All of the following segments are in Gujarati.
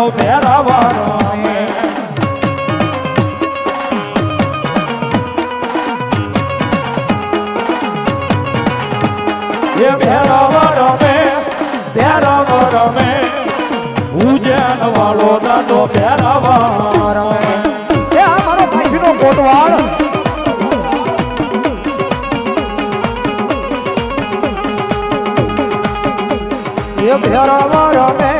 તો પહેરાવાનો એ ભેરાવો રમે ભેરાવો રમે ઉજન વાળો દાદો ભેરાવા રમે એ આ મારો ભાઈનો કોટવાળ. રમે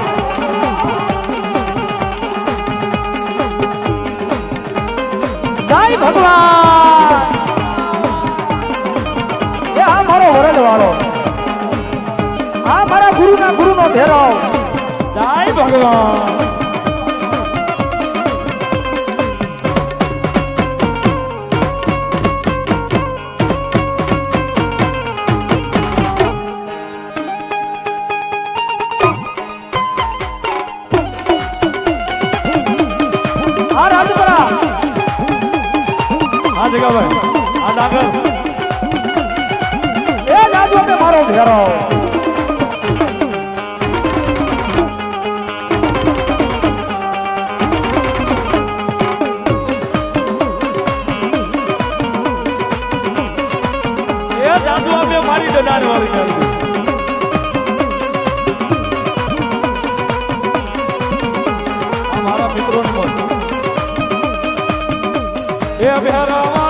જય ભગવાન! એ આ મારો વરદ વાળો આ મારા ગુરુના ગુરુનો ભેરવ જય ભગવાન! જગા આ ડાંગર એ જાદુ મારો ઘેરો. મારી કરી. મિત્રો એ ભેરવા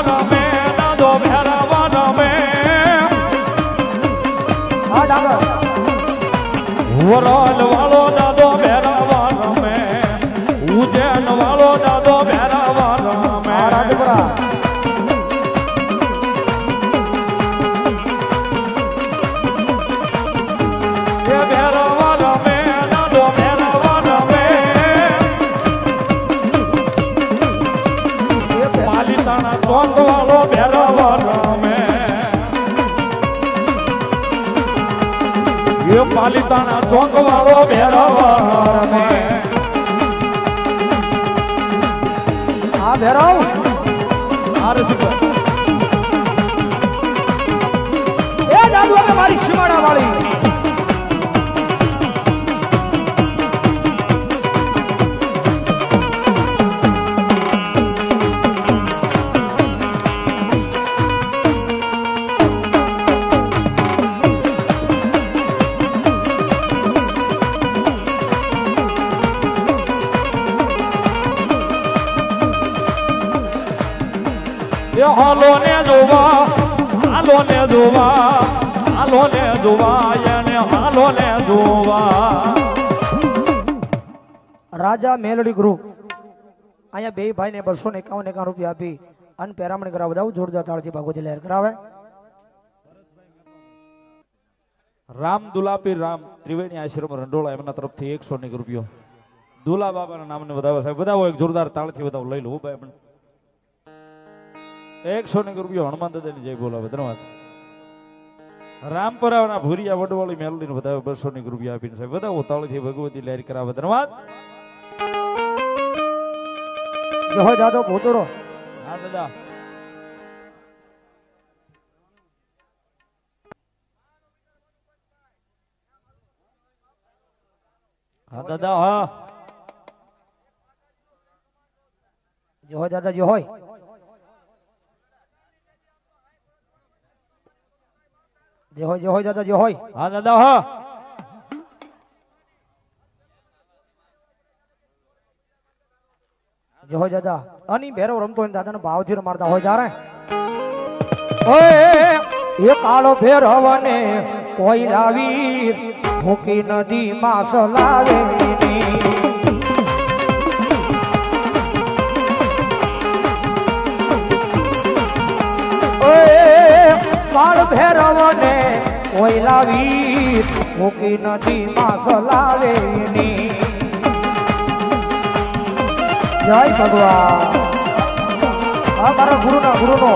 What up? એ પાલિતાણા ચોક વાળો ભેરવા. રસિકભાઈ હાલો ને જોવા હાલો ને જોવા હાલો ને જોવા એને હાલો ને જોવા. રાજા મેલડી ગ્રુપ અહીંયા બે ભાઈ ને બસો ને એકાવન એકાવન રૂપિયા આપી અને પેરામણી કરાવ બધા જોરદાર તાળથી ભાગોજી લહેર કરાવે. રામ દુલાપી રામ ત્રિવેણી આશ્રમ રંડોળા એમના તરફથી એકસો ને એક રૂપિયો. દુલા બાબાના નામને વધાવે સાહેબ બધા એક જોરદાર તાળથી બધા લઈ લો ભાઈ પણ એકસો ને રૂપિયો હનુમાન દાદાની જય બોલાવે ધન્યવાદ. રામપરાના ભૂરિયા વડવાળી મેલડીને બધા બસો ની રૂપિયા આપીને સાહેબ બધા તાળથી ભગવતી લહેર કરાવે ધન્યવાદ. જહો ભૂતોડો. હા દાદા. હા દાદા હા. જહો દાદા જો હોય. જે હોય જે હોય દાદા જે હોય. હા દાદા હા. જે હોય દાદા. અની ભેરો રમતો હોય ને દાદાનો ભાવથી રમાડતા હોય જારે ઓય એ કાળો ભેરવને કોઈ લાવી ભૂકી નદી માં સલાવે કાળ ભેરવ ને કોઈ લાવી મૂકી નદી માં સલાવે. જય ભગવાન આ મારા ગુરુના ગુરુનો